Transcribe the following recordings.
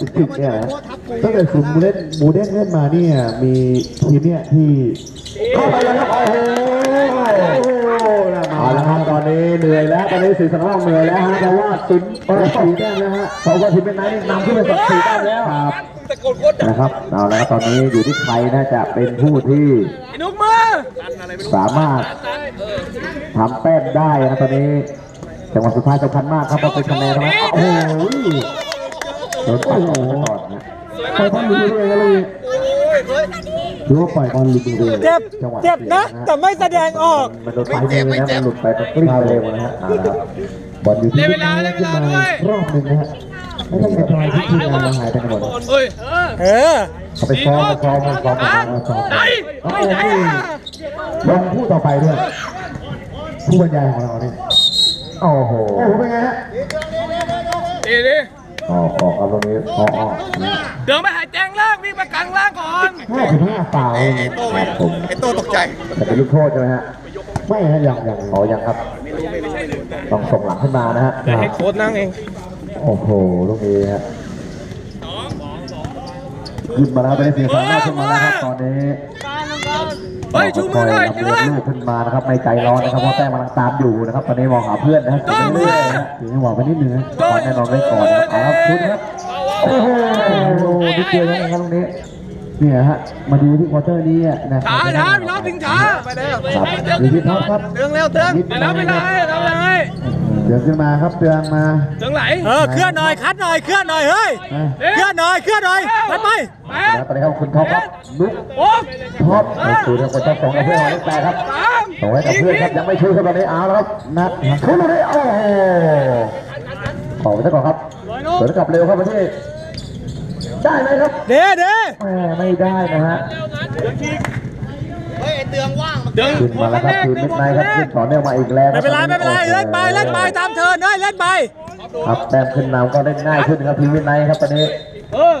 จริงเนี่ยนะตั้งแต่ศูนย์บูเดนบูเด้นเล่นมาเนี่ยมีทีมเนี่ยที่เข้าไปแล้วโอ้โหเอาละครับตอนนี้เหนื่อยแล้วตอนนี้สีสันว่างเหนื่อยแล้วฮะแต่ว่าศูนย์เปิดสีแต้มแล้วฮะเพราะว่าทีมเป็นนายนี่นำขึ้นไปสักสี่แต้มแล้วครับนะครับเอาล้วตอนนี้อยู่ที่ใครนะจะเป็นผู้ที่นุกมือสามารถทำแต้มได้นะตอนนี้จังหวะสุดท้ายสำคัญมากครับเพราะเป็นคะแนนนะโอ้โห โดนปัดออกมาก่อนนะปล่อยบอลลุยเลยนะลุยหรือว่าปล่อยบอลลุยเลยเจ็บจังหวะเจ็บนะแต่ไม่แสดงออก มันโดนปลายมือนะมันหลุดไปมันกลิ้งไปเร็วนะฮะเอาละครับบอลอยู่ที่ขึ้นมารอบหนึ่งนะฮะไม่ต้องเป็นทำไมที่ทีมงานเราหายไปกันหมดเฮ้ยเออเขาไปซ้อมไปซ้อมไปซ้อมไปซ้อมไหนไหนไหนอะลงผู้ต่อไปด้วยผู้บรรยายของเราเนี่ยโอ้โหโอ้โหเป็นไงฮะดีดิ ออกออกครับตรงนี้ออกออกเดินไปหาแจงล่างวิ่งไปกลางล่างก่อนห้าสิบห้าฟาวล์ครับผมไอ้โตตกใจแต่เป็นลูกโทษใช่ไหมฮะไม่ฮะยังยังอ๋อยังครับต้องส่งหลังขึ้นมานะฮะให้โค้ดนั่งเองโอ้โหลูกนี้ฮะขึ้นมาแล้วเป็นสีฟ้าหน้าขึ้นมาแล้วครับตอนนี้ เฮ้ยชูมือหน่อยค่อยๆลำเลียงลูกขึ้นมานะครับไม่ใจร้อนนะครับเพราะแต้มกำลังตามอยู่นะครับตอนนี้มองหาเพื่อนนะครับเรื่อยๆนะฮะถึงจะหวังไปนิดนึงนะก่อนแน่นอนไว้ก่อนนะครับเอาครับคุณครับโอ้โหนิดเดียวเองครับตรงนี้เนี่ยฮะมาดูที่ควอเตอร์นี้นะครัช้าช้าพี่น้องถึงช้าไปแล้วครับอยู่ที่ท็อปครับเตืองเร็วเตืองนิดไปแล้วไปเลยแล้วเลย เดือนขึ้นมาครับเตือนมาเดินไหลเออเคลื่อนหน่อยคัดหน่อยเคลื่อนหน่อยเฮ้ยนะเคลื่อนหน่อยเคลื่อนหน่อยไปไปแปแล้วตอนนี้ครับคุณท็อปครับลุกโอ๊บท็อปไปสู่ทางคนท็อปสองกับเพื่อนหมายเลขแปดครับสามส่งให้กับเพื่อนครับยังไม่ช่วยครับตอนนี้เอาแล้วครับนัดคุณตรงนี้โอ้โหขอไปซะก่อนครับสวนกลับเร็วครับประเทศได้ไหมครับเด้เด้แหมไม่ได้นะฮะเฮ้ย ไอ้เตืองว่างมันเดินขึ้นมาแล้วครับทีมมิดไนท์ครับขึ้นต่อเนื่องมาอีกแล้วไม่เป็นไรไม่เป็นไรเล่นไปเล่นไปตามเทิร์นเฮ้ยเล่นไปครับแต้มขึ้นนำก็เล่นง่ายขึ้นครับทีมมิดไนท์ครับตอนนี้เออ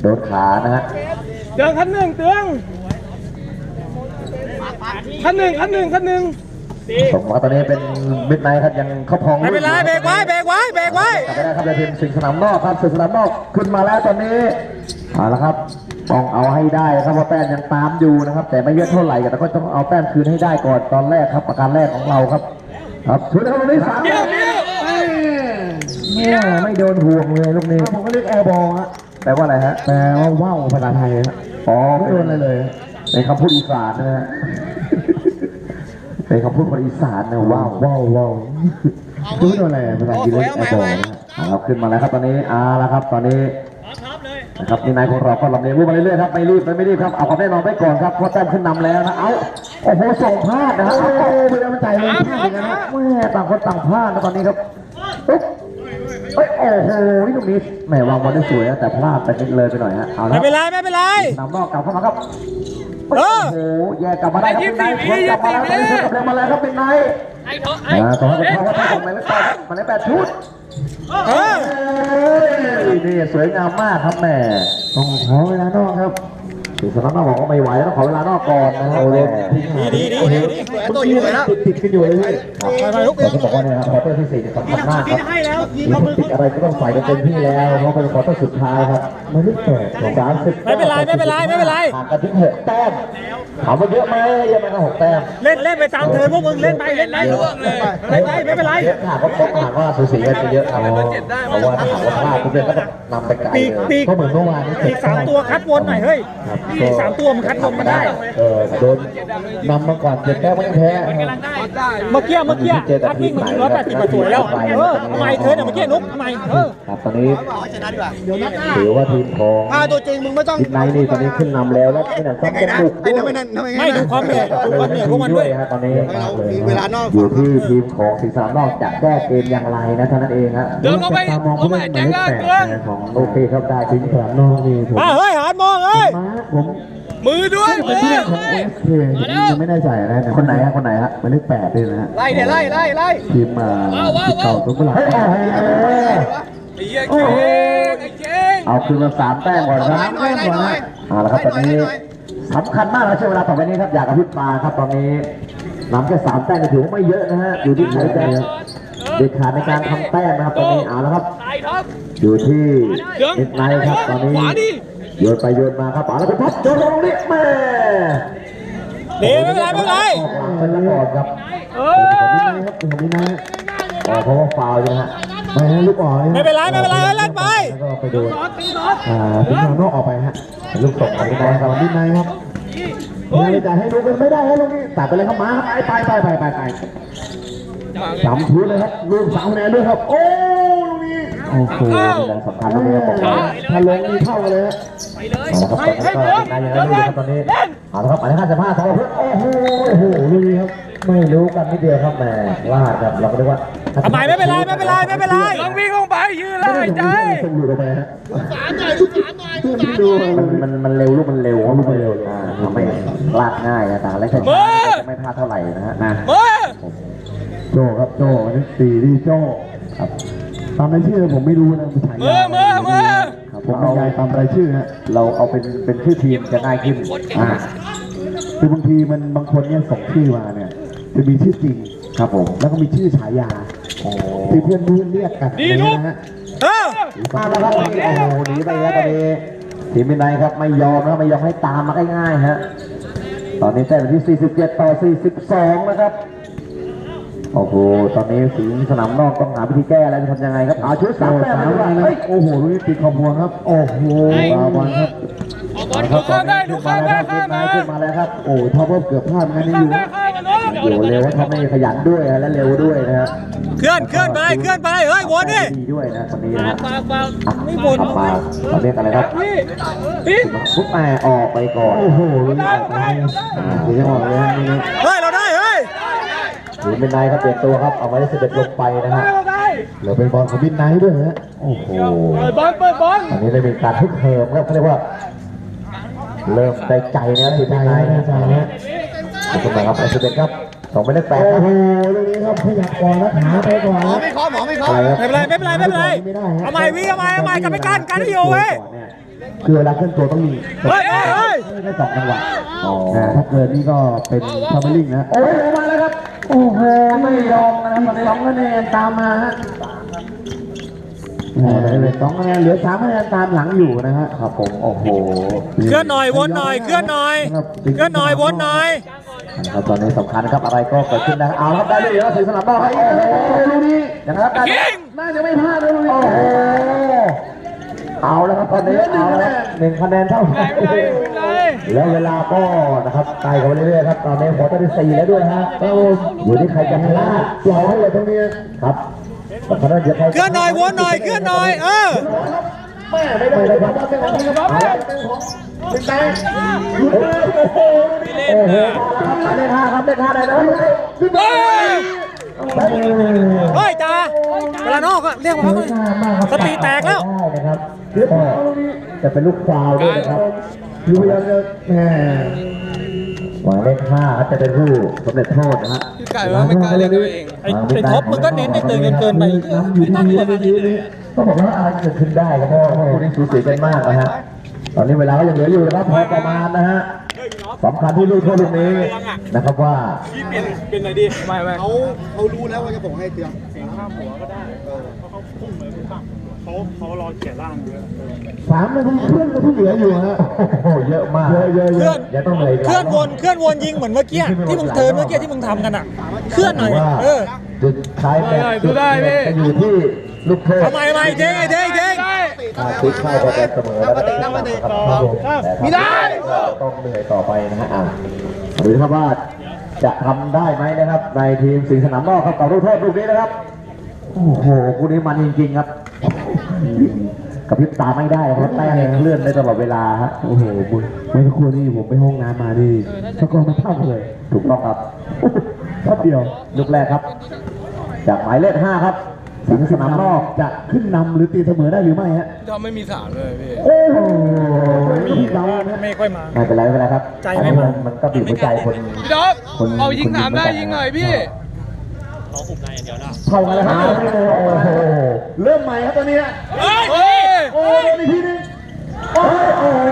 โดนขานะฮะเตืองคันหนึ่งเตืองคันหนึ่งคันหนึ่งคันหนึ่งส่งมาตอนนี้เป็นมิดไนท์ครับยังเข้าพองไม่เป็นไรเบรกไว้เบรกไว้เบรกไว้กลับไปได้ครับในทีมสิงห์สนามนอกครับสิงห์สนามนอกขึ้นมาแล้วตอนนี้เอาละครับ ต้องเอาให้ได้ครับเพราะแต้มยังตามอยู่นะครับ แต่ไม่เยอะเท่าไหร่แต่ก็ต้องเอาแต้มคืนให้ได้ก่อนตอนแรกครับประการแรกของเราครับ ครับชุดนะครับตรงนี้สามเดี๋ยวเดี๋ยวเนี่ยไม่โดนห่วงเลยลูกนี้ผมก็เรียกแอร์บอลฮะแปลว่าอะไรฮะแปลว่าว่าวภาษาไทยฮะอ๋อไม่โดนอะไรเลยเป็นคำพูดอีสานนะฮะเป็นคำพูดคนอีสานนะว้าวว้าวว้าวรู้โดนอะไรภาษาอังกฤษเรียกแอร์บอลนะฮะเอาครับขึ้นมาแล้วครับตอนนี้เอาละครับ ตอนนี้ นะครับนี่นายของเราก็ลำเลียงลูกมาเรื่อยๆครับไม่รีบไม่รีบครับเอาความแน่นอนไว้ก่อนครับเพราะแต้มขึ้นนำแล้วนะเอาโอ้โหส่งพลาดนะฮะเอาโอ้โหไม่ได้มาจ่ายเลยพลาดอย่างนั้นนะแม่ต่างคนต่างพลาดนะตอนนี้ครับปุ๊บเอ้ยโอ้โหลูกนี้แหมวางบอลได้สวยนะแต่พลาดไปนิดเลยไปหน่อยฮะเอาละไม่เป็นไรไม่เป็นไรนำนอกกลับเข้ามาครับเอโอ้อโหแย่กลับมาได้ครับเป็นไนท์ชนกลับมาแล้วตอนนี้ชนกลับมาแล้วครับเป็นไนท์ไอ้เถอะไอ้อ่าสองคนเข้าว่าของหมายเลขแปดครับหมายเลขแปดชุด เฮ้ยนี่สวยงามมากครับแม่ต้องขอเวลานอกครับ ถึงสนามนอกบอกว่าไม่ไหวต้องขอเวลานอกก่อนนะครับโอ้โหดีดีดีดีไอ้โตอยู่เลยนะติดติดกันอยู่เลยพี่ครับแต่ที่บอกว่าเนี่ยครับคอเตอร์ที่สี่เนี่ยสำคัญมากครับมีเทคนิคอะไรก็ต้องใส่กันเต็มที่แล้วเพราะเป็นควอเตอร์สุดท้ายครับหมายเลขแปดสามสิบไม่เป็นไรไม่เป็นไรไม่เป็นไรห่างกันถึงหกแต้มถามว่าเยอะไหมเยอะไหมก็หกแต้มเล่นเล่นไปตามเทิร์นพวกมึงเล่นไปเล่นไปเล่นไปไม่เป็นไรเยอะค่ะเพราเพราะหากว่าสูสีกันจะเยอะครับเพราะว่าถ้าหากว่าพลาดทุกเรื่องก็ต้องนำไปไกลปีกเลยกก็เหมือนเมื่อวานนี้อีกสามตัวคัดวนหน่อยเฮ้ยอีกสามตัวมันคัดวนมาได้ เออโดนนำมาก่อนเจ็บแต้มก็ยังแพ้ เมื่อกี้เมื่อกี้คัดวิ่งมันร้อยแปดสิบมาสวยแล้ว เออทำไมเทิร์นเมื่อกี้นุ๊กทำไมเออครับตอนนี้เอาให้ชนะดีกว่าถือว่าทีมของถ้าตัวจริงมึงไม่ต้องทีมไนท์นี่ตอนนี้ขึ้นนำแล้วและไม่หนักซ้อมกันบุกไอ้ด้วนั่นยไม่นั่นทำไมไม่ดูความเหนื่อยดูความเหนื่อยพวกมันด้วยฮะตอนนี้เรามีเวลานอกอยู่ที่ทีมของสีสามนอกจะแก้เกมอย่างไรนะเท่านั้นเองฮะเดินเข้าไปตามองผู้เล่นหมายเลขแปดนะของโอเคครับได้ทีมสามนอกนี่ผมมาเฮ้ยหันมอ งเฮ้ยมาผมมือด้วยเป็มืนอ ที่ของเอสเคยังไม่ได้ใส่นะคนไหนฮะคนไหนฮะหมายเลขแปดด้วยนะฮะไล่เดี๋ยวไล่ไล่ไล่ทีมมาทีมเก่าตัวกุหลาบไอ้เหี้ยเก่งไอ้เก่งเอาคืนมาสามแต้มก่อนครับหน่อยหน่อยหน่อยเอาละครับตอนนี้สำคัญมากนะช่วงเวลาต่อไปนี้ครับอยากกับพิบมาครับตอนนี้นำแค่สามแต้มก็ถือว่าไม่เยอะนะฮะอยู่ที่ใครจะเด็ดขาดในการทำแต้มนะครับตอนนี้เอาแล้วครับอยู่ที่นิดไนท์ครับตอนนี้ โยนไปโยนมาครับเอาแล้วก็พับโยนลงนี่แม่ดีไม่เป็นไรไม่เป็นไรออกหลังเป็นละก่อนครับเอเป็นของนิดอไนท์ครับเป็นของนิดไนท์ออกเพราะว่าฟาวล์ใช่ไหมฮะไม่ให้ลูกออกไม่เป็นไรไม่เป็นไรเล่นไปแล้วก็ไปโดนอ่าถึงทางนอกออกไปฮะเป็นลูกตกของนิดไนท์ครับนิดไนท์ครับไม่ได้ให้ลูกกันไม่ได้ให้ลูกนี้ตัดไปเลยครับมาครับไปไปไปไปไปสามพื้นเลยครับลูกสามคะแนนด้วยครับโอ้ลูกนี้ โอ้โหนี่แหละสำคัญตรงนี้ครับบอกเลยถ้าลงนี่เท่ากันเลยฮะเอาละครับตอนนี้ก็นายยังไงไม่รู้ครับตอนนี้เอาละครับหมายเลขห้าสิบห้าสองเพื่อนโอ้โหโอ้โหลูกนี้ครับไม่รู้กันนิดเดียวครับแหมพลาดครับเราก็เรียกว่าทำไมไม่เป็นไรไม่เป็นไรไม่เป็นไรลองวิ่งลงไปยืนเลยใจส่งหลุดออกไปฮะมันมันมันเร็วลูกมันเร็วลูกมันเร็วอ่าทำให้พลาดง่ายนะแต่อะไรก็ไม่พลาดเท่าไหร่นะฮะนะเมื่อโจครับโจนี่สี่ดีโจครับ ตามรายชื่อผมไม่รู้นะมันฉายาเมื่อเมื่อเมื่อครับผมบรรยายตามรายชื่อฮะเราเอาเป็นเป็นชื่อทีมจะง่ายขึ้นอ่าคือบางทีมันบางคนเนี่ยส่งชื่อมาเนี่ยจะมีชื่อจริงครับผม แล้วก็มีชื่อฉายาที่เพื่อนเพื่อนเรียกกันนะฮะเออมาแล้วครับโอ้โหหนีไปแล้วตอนนี้ทีมเป็นไนครับไม่ยอมนะครับไม่ยอมให้ตามมาง่ายๆฮะตอนนี้แต้มอยู่ที่ 47 ต่อ 42 นะครับ โอ้โห ตอนนี้สิงห์สนามนอกต้องหาวิธีแก้อะไรจะทำยังไงครับเอาชุดสามแต้มเลยดีกว่าเฮ้ยโอ้โหลูกนี้ติดขอบวงครับ โอ้โหบาบอลครับดูข้ามได้ดูข้ามได้ข้ามมาขึ้นมาแล้วครับ โอ้ท็อปเพิ่มเกือบพลาดงั้นนี่อยู่อยู่เร็วท็อปไม่ขยันด้วยฮะและเร็วด้วยนะฮะเคลื่อนเคลื่อนไปเคลื่อนไป เฮ้ยวนดิดีด้วยนะคนนี้นะฮะไม่วนขับมาเขาเรียกอะไรครับพี่ฟุตแม่ออกไปก่อน โอ้โหลูกนี้ออกไปอ่าทีนี้ออกเลยฮะนี่ เฮ้ยเราได้เฮ้ย ถือเป็นนายครับเปลี่ยนตัวครับ เอาไว้ได้สิบเอ็ดลงไปนะฮะเราได้เหลือเป็นบอลของบินไนท์ด้วยฮะโอ้โหเปิดบอลเปิดบอลอันนี้ได้มีการฮึกเหิมครับเขาเรียกว่า เริ่มได้ใจนะทีมบินไนท์นะฮะขอบคุณมากครับไอซ์เบครับส่งไปเลขแปดครับโอ้โหลูกนี้ครับขยับก่อนนะขาไปก่อนหมอนะไม่เคาะหมอไม่เคาะอะไรครับไม่เป็นไรไม่เป็นไรไม่เป็นไรเอาใหม่วิเอาใหม่เอาใหม่กลับไปกันกันให้อยู่เว้ยคือเวลาเคลื่อนตัวต้องมีเฮ้ยเฮ้ยเฮ้ยไม่ได้สองจังหวะถ้าเกิดนี่ก็เป็นทัมเบอร์ลิงนะ โอ้ยมาแล้วครับ โอ้โหไม่ยอมนะครับสองคะแนนตามมาฮะโอ้โหเหลือสองคะแนนเหลือสามคะแนนตามหลังอยู่นะฮะครับผมโอ้โหเคลื่อนหน่อยวนหน่อยเคลื่อนหน่อยเคลื่อนหน่อยวนหน่อยนะครับตอนนี้สำคัญนะครับอะไรก็เกิดขึ้นนะเอาละครับได้เลยแล้วถึงสนามบอลครับโอ้โหลูกนี้นะครับได้น่าจะไม่พลาดเลยลูกนี้โอ้โห เอาแล้วครับตอนนี้เอาแล้วหนึ่งคะแนนเท่ากันแล้วเวลาก็นะครับไต่กันไปเรื่อยๆครับตอนนี้ขอตัดที่สี่แล้วด้วยฮะก็อยู่ที่ใครจะพลาดปล่อยให้เลยตรงนี้ครับแต่ขณะเดียวกันเคลื่อนหน่อยวนหน่อยเคลื่อนหน่อยเออแม่ไม่ได้ไม่ได้ครับเป็นของเป็นของเป็นของเป็นไงหยุดเลยโอ้โหโอ้โหครับเลขห้าครับเลขห้าได้แล้วขึ้นมาเฮ้ยจ้าเว ลานอกอะเรียกว่าสติแตกแล้วจะเป็นลูกฟาวล์ด้วยนะครับคือพยายามจะแหมหมายเลขห้าจะเป็นผู้สำเร็จโทษนะฮะไก่ว่าไม่กล้าเรียกตัวเองไอ้ท็อปมึงก็เน้นไอ้เตือนเกินไปอยู่ที่นี่อยู่ที่นี่ก็บอกว่าอะไรเกิดขึ้นได้ครับเพราะคู่นี้สูสีกันมากนะฮะตอนนี้เวลาก็ยังเหลืออยู่นะครับพอประมาณนะฮะสำคัญที่ลูกโทษลูกนี้นะครับว่าเป็นไหนดีไม่ไม่เขาเขารู้แล้วว่าจะส่งให้เตี ยงเขาเขารอเขียนร่างอยู่เลยสามนาทีครึ่งก็ที่เหลืออยู่ฮะโอ้โหเยอะมากเยอะเยอะเยอะอย่าต้องเหนื่อยเคลื่อนวนเคลื่อนวนยิงเหมือนเมื่อกี้ที่มึงเทิร์นเมื่อกี้ที่มึงทำกันอะ เคลื่อนหน่อยว่าเออจุดท้ายแบบจุดเด่นจะอยู่ที่ลูกโทษทำไมทำไมเด้งไอ้เด้งเด้งถ้าพลิกเข้าก็จะเสมอแล้วนะครับไม่ได้ต้องเหนื่อยต่อไปนะฮะอะดูนะครับว่าจะทำได้ไหมนะครับ ในทีมสิงห์สนามนอกครับกับลูกโทษลูกนี้นะครับ โอ้โหคู่นี้มันจริงๆครับกระพริบตาไม่ได้ครับแต้มเลื่อนได้ตลอดเวลาฮะโอ้โหบุญเมื่อสักครู่นี้ผมไปห้องน้ำมานี่สกอร์มันเท่าเลย ถูกต้องครับแป๊บเดียวลูกแรกครับ จากหมายเลขห้าครับสิงห์สนามนอกจะขึ้นนำหรือตีเสมอได้หรือไม่ฮะทำไม่มีสามเลยพี่โอ้โหมีเรานะไม่ค่อยมาไม่เป็นไรไม่เป็นไรครับ ใจไม่มามันก็บีบหัวใจคนพี่ดอกคนเอายิงสามได้ยิงหน่อยพี่ เท่ากันแล้วครับโอ้โหเริ่มใหม่ครับตอนนี้เฮ้ยโอ้โหอีกทีหนึงโอ้ยโอ้โห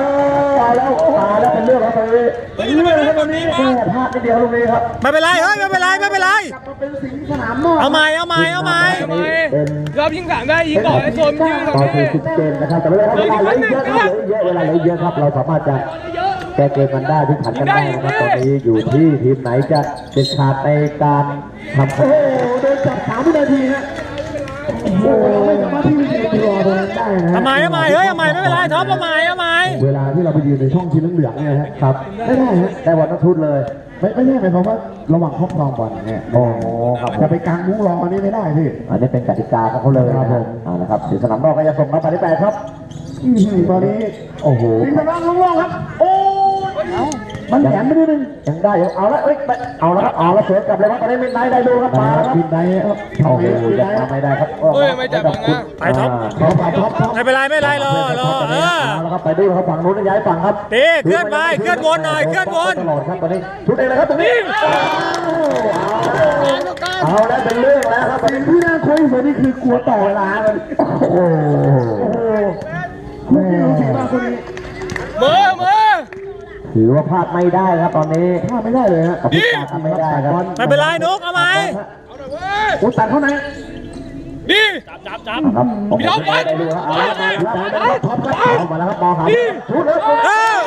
ตายแล้วตายแล้วเป็นเรื่องแล้วตอนนี้เป็นเรื่องแล้วตอนนี้แม่พลาดนิดเดียวตรงนี้ครับไม่เป็นไรเฮ้ยไม่เป็นไรไม่เป็นไรกลับมาเป็นสิงสนามนอเอาใหม่เอาใหม่เอาใหม่ทำไมเรอบยิงสามได้ยิงก่อนไอ้โซนยืนตรงต่อนี้สู่สิบเกมนะครับแต่เวลาเราเหลือเยอะครับเหลือเยอะเวลาเหลือเยอะครับเราสามารถจะ แก้เกมกันได้ที่ขันกันได้นะครับตอนนี้อยู่ที่ทีมไหนจะเด็ดขาดในการทำโอ้โหโดนจับสามวินาทีฮะโอ้โหไม่สามารถที่จะยืนรอตรงนั้นได้นะเอาใหม่เอาใหม่เฮ้ยเอาใหม่ไม่เป็นไรท็อปเอาใหม่เอาใหม่เวลาที่เราไปยืนในช่องทีเหลืองๆเนี่ยฮะครับไม่ได้ฮะได้บอลนักทุนเลยไม่ไม่ใช่หมายความว่าระหว่างครอบครองบอลเนี่ยโอ้ครับจะไปกางมุ้งรออันนี้ไม่ได้พี่อันนี้เป็นกติกาของเขาเลยครับผมอ่านะครับสีสนามนอกก็จะส่งมาปฏิแปดครับตอนนี้โอ้โหสีสนามนอกครับ โอ้ มันแหลมไปนิดนึงยังได้ยังเอาละเอ้ยเอาละเอาละเสือกลับเลยครับตอนนี้มินไนท์ได้ดูครับมาแล้วครับมินไนท์ครับโอ้โหยังทำไม่ได้ครับเฮ้ยไม่จับบังนะไปท็อปท็อปท็อปท็อปไม่เป็นไรไม่เป็นไรรอรอเออเอาละครับไปดูครับฝั่งนู้นย้ายฝั่งครับตีเคลื่อนไปเคลื่อนวนหน่อยเคลื่อนวนตลอดครับตอนนี้ชุดเองเลยครับตรงนี้เอาแล้วเป็นเรื่องแล้วครับตอนนี้ที่น่าคุยสุดนี่คือกลัวต่อเวลาเลยโอ้โหแม่เมื่อเมื่อ ถือว่าพลาดไม่ได้ครับตอนนี้พลาดไม่ได้เลยฮะกับพิการทำไม่ได้ครับไม่เป็นไรนุกเอาใหม่อุ้ตัดเข้าในดีจับจับครับโอ้โหได้ดูครับเอาละครับท็อปครับเอามาแล้วครับมองหาชุดแล้วเออ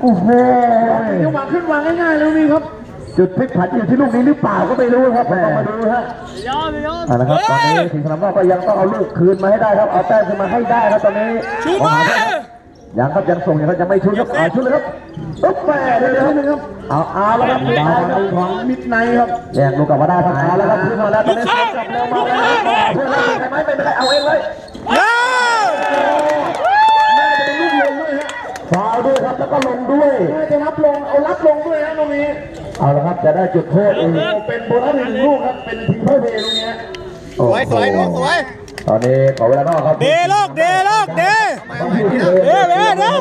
โอ้โหจังหวะขึ้นวางง่ายๆเลยนี่ครับ จุดพลิกผันอยู่ที่ลูกนี้หรือเปล่าก็ไม่รู้ครับต้องมาดูฮะเอาละครับตอนนี้ทีมสนามนอกก็ยังต้องเอาลูกคืนมาให้ได้ครับเอาแต้มขึ้นมาให้ได้ครับตอนนี้ชูมายังครับยังส่งยังครับยังไม่ชุดครับเอาชุดเลยครับปุ๊บแม่เดี๋ยวเดี๋ยวนึงครับเอาเอาแล้วครับดาวของมิดไนครับแย่งลูกกลับมาได้ครับเอาแล้วครับขึ้นมาแล้วตอนนี้กลับเร็วมาแล้วเพื่อนเราได้ไหมไม่เป็นไรเอาเองเลยเออฟาว ด้วยครับแล้วก็ลงด้วยจะรับลงเอารับลงด้วยนะตรงนี้ เอาละครับจะได้จุดโทษอีกเป็นโบนัสอีกหนึ่งลูกครับเป็นทีมเพื่อเพย์ตรงนี้สวยสวยนุ๊กสวยตอนนี้ขอเวลานอกครับเดลูกเดลูกเดเด้เด้เด้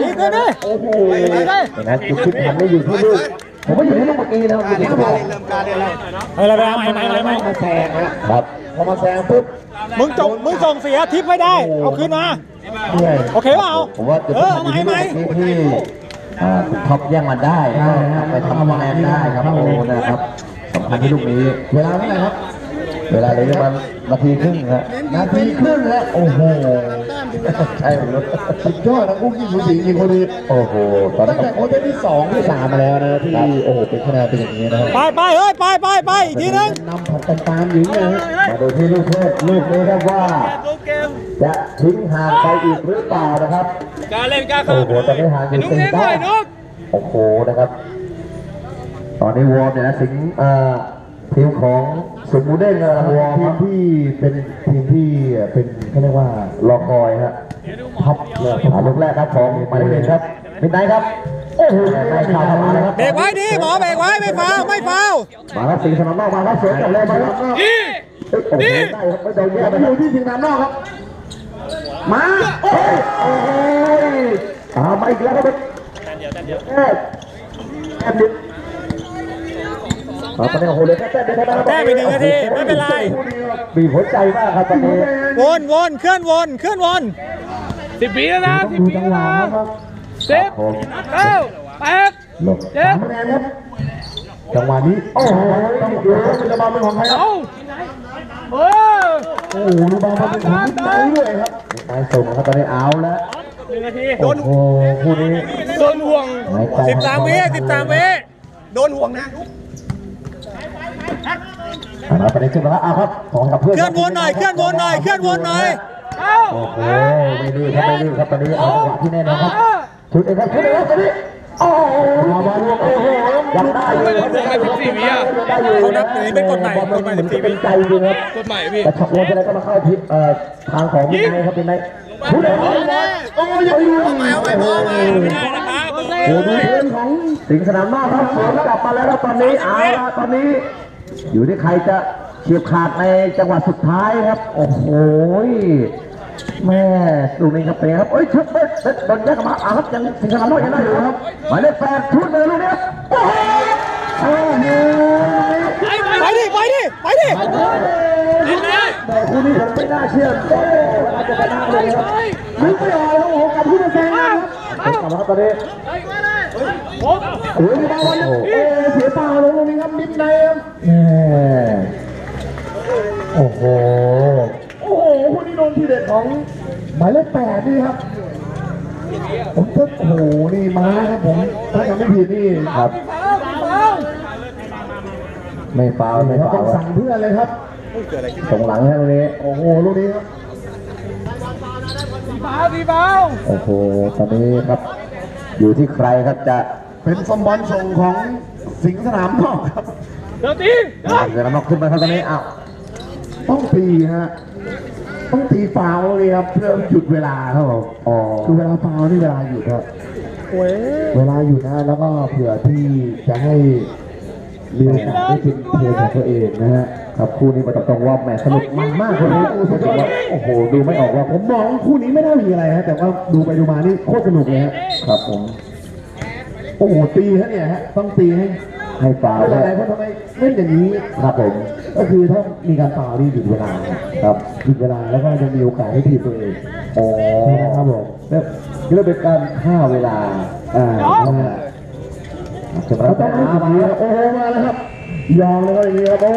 ดีขึ้นดิโอ้โหเห็นไหมจุดคิดทันไม่อยู่ที่ลูกผมก็อยู่ที่ลูกเมื่อกี้นะครับอยู่ที่ลูกอะไรไปเอาใหม่ใหม่ใหม่ใหม่มาแซงครับ พอมาแซงปุ๊บมึงจงมึงส่งเสียทิปไม่ได้ เอาคืนมาเหนื่อยโอเคเปล่าผมว่าจุดเอคิอดเอาทัใหนม่อยู่ใหม่ที่อ่าคุณท็อปแย่งมาได้ไปทำคะแนนได้ครับโอ้โหนะครับสำคัญที่ลูกนี้ เวลาเท่าไหร่ครับ เวลาเหลือประมาณนาทีครึ่งฮะนาทีครึ่งฮะโอ้โห ใช่ไหมครับสุดยอดนะกุ้งยิงผู้หญิงยิงคนนี้โอ้โหตอนนั้นตั้งแต่โค้ชที่สองที่สามมาแล้วนะที่โอ้โหเป็นคะแนนเป็นอย่างนี้นะครับไปไปเฮ้ยไปไปไปอีกทีนึงนำผัดกันตามอยู่เนี่ยฮะมาดูที่ลูกโทษลูกนี้ครับว่า จะทิ้งห่างไปอีกหรือเปล่านะครับการเล่นการโอ้โหตอนนี้ห่างอยู่นุ๊กสี่เล่นหแต้น่อยมนุ๊กโอ้โหนะครับ ตอนนี้วอร์มเนี่ยนะสิงห์เอ่อ ทีมของสุนย์หมูเด้งกำลังวอร์มทีมที่เป็นทีมที่เป็นเขาเรียกว่ารอคอยฮะท็อปเลยอ่าลูกแรกครับของหมายเลขหนึ่งครับมิดไนท์ครับโอ้โหไม่ข่าวมาแล้วครับเบรกไว้ดิหมอเบรกไว้ไม่ฟาวไม่ฟาวมาครับสิงห์สนามนอกมาครับสวนกลับเลยมาครับดีโอ้โหได้ครับไม่โดนแย่ไปอยู่ที่สิงห์สนามนอกครับ มาโอ้ยโอ้ยตามมาอีกแล้วครับแต้มเดียวแต้มเดียวแต้ มเดียวเอาตอนนี้โอ้โหเลยแต้มเดียวเท่านั้นครับแต้มอีกหนึ่งนาทีไม่เป็นไร บีบหัวใจมากครับตอนนี้วนวนเคลื่อนวนเคลื่อนวนสิบปีแล้วนะสิบดูปีจังหแล้ววะนะนะครับสิบผมเก้าแปดหลบเจ็ดสามคะแนนครับจังหวะนี้โอ้โหต้องดูครับเป็นจังหวะเป็นของใครครับ เอาเออโอ้โหดูบอลมาเป็นของมิดไนท์ด้วยครับมิดไนท์ส่งครับตอนนี้เอาแล้วหนึ่งนาทีโอ้โหคู่นี้โดนห่วงหายใจสิบสามวิสิบสามวิโดนห่วงนะ เอาละตอนนี้ขึ้นมาแล้วเอาครับของกับเพื่อนเคลื่อนวนหน่อยเคลื่อนวนหน่อยเคลื่อนวนหน่อยเก้าโอ้โหไม่ดื้อครับไม่ดื้อครับตอนนี้เอาจังหวะที่แน่นอนครับชุดเองครับชุดเองครับตอนนี้โอ้โหมาบอลโอ้โหยังได้อยู่ครับยังได้อยู่ได้อยู่เขานับหนีเป็นกฎใหม่กฎใหม่เหมือน14วิเป็นใจจริงครับกฎหมายพี่แต่ช็อตลงไปแล้วก็มาเข้าทิศเอ่อทางของมินไนครับมินไนชุดเองครับโอ้ยยังอยู่โอ้โหโอ้โหดูเพื่อนของสิงห์สนามนอกครับสวนกลับมาแล้วครับตอนนี้เอาละตอนนี้ อยู่ที่ใครจะเฉียบขาดในจังหวะสุดท้ายครับ โอ้โหแม่ลูนี้ครับเป็นครับเอ้ยชุดเด็ดเด็ดโดนแยกมาอาครับยังสิงห์สนามนอกยังได้อยู่ครับหมายเลขแปดชุดเลยลูกนี้ครับโอ้โหโอ้โหไปดิไปดิไปดิแต่คู่นี้ผมไม่น่าเชื่อโอ้อาจจะชนะเลยครับนึกไม่ออกแล้วโอ้โหกับผู้เป็นแฟนนะครับกลับมาครับตอนนี้โอ้ยบอลโอ้เสียเปล่าลงตรงนี้ครับมิดในครับ โอ้โห โอ้โหคนนี้โดนทีเด็ดของหมายเลขแปดนี่ครับ ผมก็โอ้โหนี่มาครับผม ถ้าจำไม่ผิดนี่ครับ ไม่ฟาวไม่ฟาวต้องสั่งเพื่อนเลยครับตรงหลังฮะตรงนี้ โอ้โหลูกนี้ครับเบาดีเบาโอ้โห ตอนนี้ครับ อยู่ที่ใครครับจะ เป็นสมบอลส่งของสิงห์สนามนอกครับ เดี๋ยวตีเดี๋ยวเรานอกขึ้นมาครับตอนนี้อ้าวต้องตีฮะต้องตีฟาวเลยครับเพื่อหยุดเวลาครับผมอ๋อคือเวลาฟาวนี่เวลาหยุดครับโอ้ยเวลาหยุดนะแล้วก็เผื่อที่จะให้มีโอกาสได้เป็นเพลงของตัวเองนะฮะครับคู่นี้ประตรงว่าแหมสนุกมันมากคนนี้โอ้โหว่าโอ้โหดูไม่ออกว่าผมมองคู่นี้ไม่น่ามีอะไรฮะแต่ว่าดูไปดูมานี่โคตรสนุกเลยฮะครับผมโอ้โหตีฮะเนี่ยฮะต้องตีให้ให้ฟาวอะไรเพราะทำไม เล่นอย่างนี้ครับผมก็คือถ้ามีการฟาวนี่หยุดเวลาครับหยุดเวลาแล้วก็จะมีโอกาสให้ทีมตัวเองอ๋อครับผมแล้วก็เป็นการฆ่าเวลาอ่าจะมาต้องให้แบบนี้โอ้โหมาแล้วครับยอมเลยครับอย่างนี้ครับโอ้